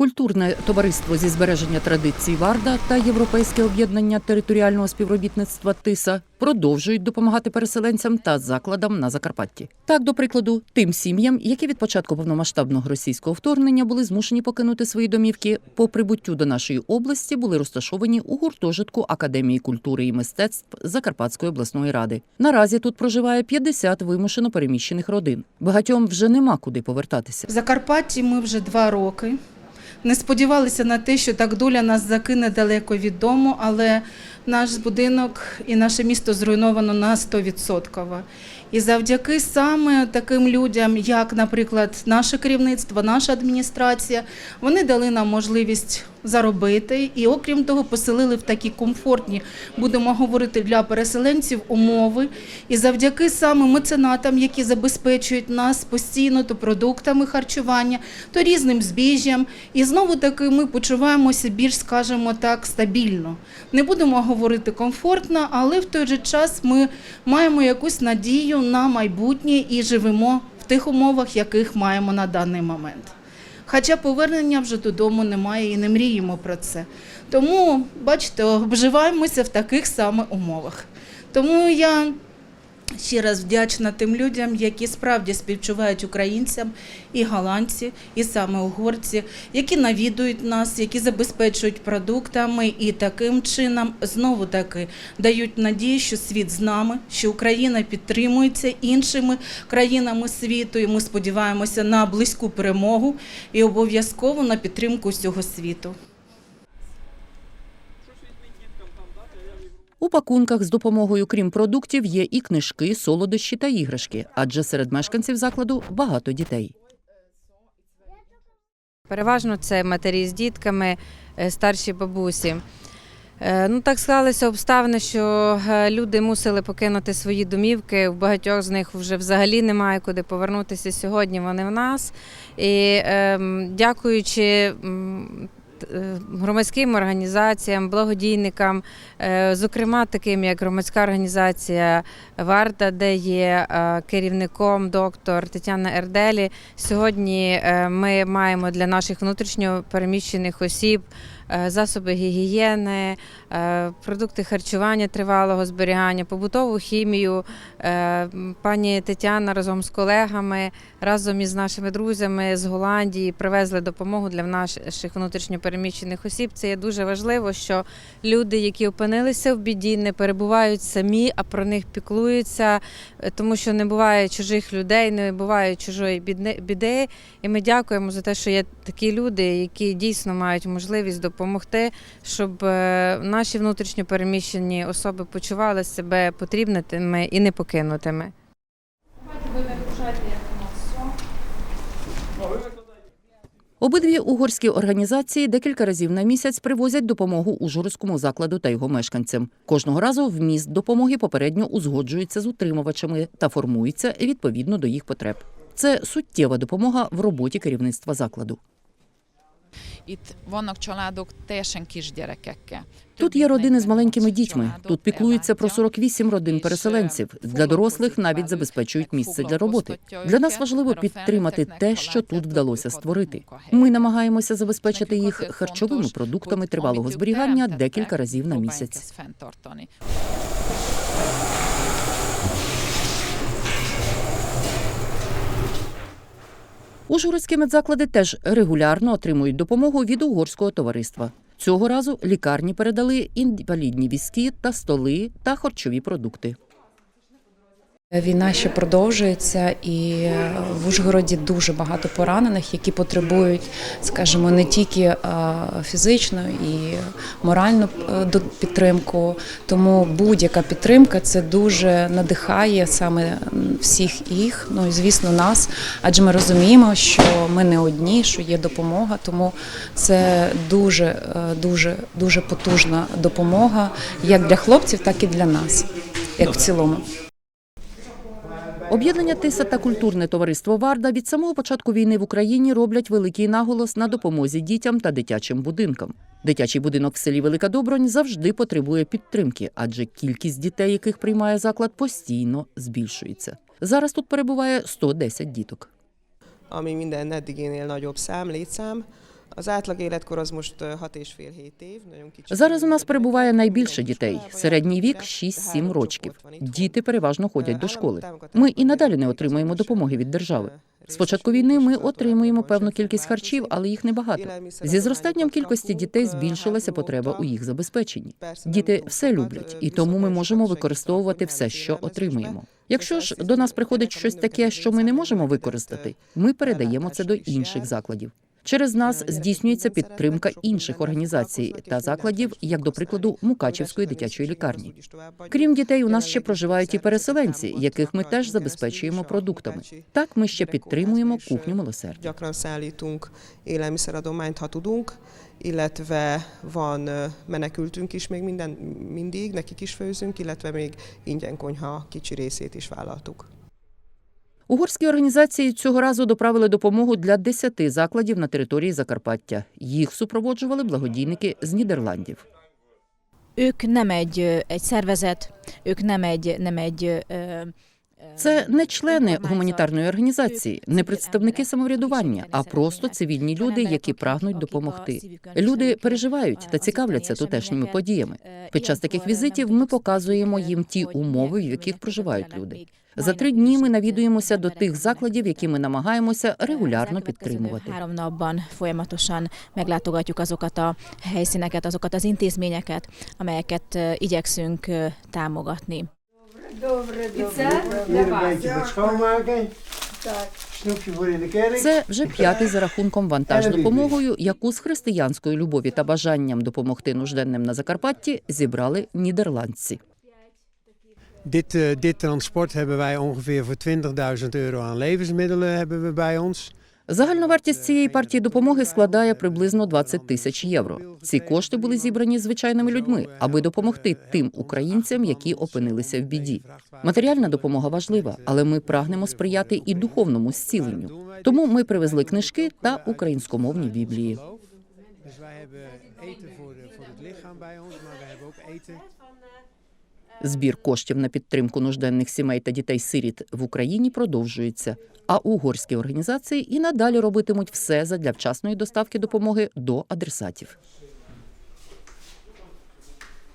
Культурне товариство зі збереження традицій Варда та Європейське об'єднання територіального співробітництва ТИСА продовжують допомагати переселенцям та закладам на Закарпатті. Так, до прикладу, тим сім'ям, які від початку повномасштабного російського вторгнення були змушені покинути свої домівки, по прибуттю до нашої області були розташовані у гуртожитку Академії культури і мистецтв Закарпатської обласної ради. Наразі тут проживає 50 вимушено переміщених родин. Багатьом вже нема куди повертатися. В Закарпатті ми вже два роки. Не сподівалися на те, що так доля нас закине далеко від дому, але наш будинок і наше місто зруйновано на 100%. І завдяки саме таким людям, як, наприклад, наше керівництво, наша адміністрація, вони дали нам можливість заробити і, окрім того, поселили в такі комфортні, будемо говорити, для переселенців умови. І завдяки саме меценатам, які забезпечують нас постійно то продуктами харчування, то різним збіжжям. І знову таки ми почуваємося більш, скажімо так, стабільно. Не будемо говорити комфортно, але в той же час ми маємо якусь надію на майбутнє і живемо в тих умовах, яких маємо на даний момент. Хоча повернення вже додому немає і не мріємо про це. Тому, бачите, обживаємося в таких саме умовах. Тому я ще раз вдячна тим людям, які справді співчувають українцям і голландці, і саме угорці, які навідують нас, які забезпечують продуктами і таким чином знову таки дають надію, що світ з нами, що Україна підтримується іншими країнами світу. І ми сподіваємося на близьку перемогу і обов'язково на підтримку всього світу. У пакунках з допомогою, крім продуктів, є і книжки, солодощі та іграшки, адже серед мешканців закладу багато дітей. Переважно це матері з дітками, е, старші бабусі. Е, Ну, так склалися обставини, що е, люди мусили покинути свої домівки. В багатьох з них вже взагалі немає куди повернутися. Сьогодні вони в нас. І ем, дякуючи е, громадським організаціям, благодійникам, е, зокрема таким як громадська організація Варта, де є е, керівником доктор Тетяна Ерделі. Сьогодні е, ми маємо для наших внутрішньо переміщених осіб е, засоби гігієни, е, продукти харчування тривалого зберігання, побутову хімію. Е, Пані Тетяна разом з колегами, разом із нашими друзями з Голландії привезли допомогу для наших внутрішньо переміщених осіб. Це є дуже важливо, що люди, які опинилися в біді, не перебувають самі, а про них піклуються, е, тому що не буває чужих людей, не буває чужої біди. І ми дякуємо за те, що є такі люди, які дійсно мають можливість допомогти, щоб е, наші внутрішньо переміщені особи почували себе потрібними і не покинутими. Обидві угорські організації декілька разів на місяць привозять допомогу ужгородському закладу та його мешканцям. Кожного разу вміст допомоги попередньо узгоджується з утримувачами та формується відповідно до їх потреб. Це суттєва допомога в роботі керівництва закладу. Itt vannak családok teljesen kisgyerekekkel. Тут є родини з маленькими дітьми. Тут піклуються про 48 родин переселенців. Для дорослих навіть забезпечують місце для роботи. Для нас важливо підтримати те, що тут вдалося створити. Ми намагаємося забезпечити їх харчовими продуктами тривалого зберігання декілька разів на місяць. Ужгородські медзаклади теж регулярно отримують допомогу від угорського товариства. Цього разу лікарні передали інвалідні візки та столи та харчові продукти. Війна ще продовжується, і в Ужгороді дуже багато поранених, які потребують, скажімо, не тільки фізичну і моральну е, підтримку. Тому будь-яка підтримка це дуже надихає саме всіх їх. Ну і звісно, нас, адже ми розуміємо, що ми не одні, що є допомога. Тому це дуже, е, дуже, дуже потужна допомога як для хлопців, так і для нас, як в цілому. Об'єднання Тиса та культурне товариство Варда від самого початку війни в Україні роблять великий наголос на допомозі дітям та дитячим будинкам. Дитячий будинок в селі Велика Добронь завжди потребує підтримки, адже кількість дітей, яких приймає заклад, постійно збільшується. Зараз тут перебуває 110 діток. ami minden eddiginél nagyobb számlétszám. Az átlag életkor az most 6,5-7 év, nagyon кичі. Зараз у нас перебуває найбільше дітей. Середній вік 6-7 років. Діти переважно ходять до школи. Ми і надалі не отримуємо допомоги від держави. З початку війни ми отримуємо певну кількість харчів, але їх небагато. Зі зростанням кількості дітей збільшилася потреба у їх забезпеченні. Діти все люблять, і тому ми можемо використовувати все, що отримуємо. Якщо ж до нас приходить щось таке, що ми не можемо використати, ми передаємо це до інших закладів. Через нас здійснюється підтримка інших організацій та закладів, як до прикладу Мукачівської дитячої лікарні. Крім дітей, у нас ще проживають і переселенці, яких ми теж забезпечуємо продуктами. Так ми ще підтримуємо кухню милосердя. Illetve van menekültünk is még minden, mindig, nekik is főzünk, illetve még ingyen konyha kicsi részét is vállaltuk. Угорські організації цього разу доправили допомогу для 10 закладів на території Закарпаття. Їх супроводжували благодійники з Нідерландів. ők nem egy, egy szervezet, ők nem egy, nem egy ö, ö, Це не члени гуманітарної організації, не представники самоврядування, а просто цивільні люди, які прагнуть допомогти. Люди переживають та цікавляться тутешніми подіями. Під час таких візитів ми показуємо їм ті умови, в яких проживають люди. За три дні ми навідуємося до тих закладів, які ми намагаємося регулярно підтримувати. Meglátogatjuk azokat a helyszíneket, azokat az intézményeket, amelyeket igyekszünk támogatni. Kerk. Це вже п'ятий за рахунком вантаж допомогою, яку з християнської любові та бажанням допомогти нужденним на Закарпатті зібрали нідерландці. Dit, eh, dit transport hebben wij ongeveer voor 20.000 euro aan levensmiddelen hebben we bij ons. Загальна вартість цієї партії допомоги складає приблизно 20 тисяч євро. Ці кошти були зібрані звичайними людьми, аби допомогти тим українцям, які опинилися в біді. Матеріальна допомога важлива, але ми прагнемо сприяти і духовному зціленню. Тому ми привезли книжки та українськомовні біблії. Dus wij hebben eten voor, de, voor het lichaam bij ons, maar we hebben ook eten. Збір коштів на підтримку нужденних сімей та дітей-сиріт в Україні продовжується. А угорські організації і надалі робитимуть все задля вчасної доставки допомоги до адресатів.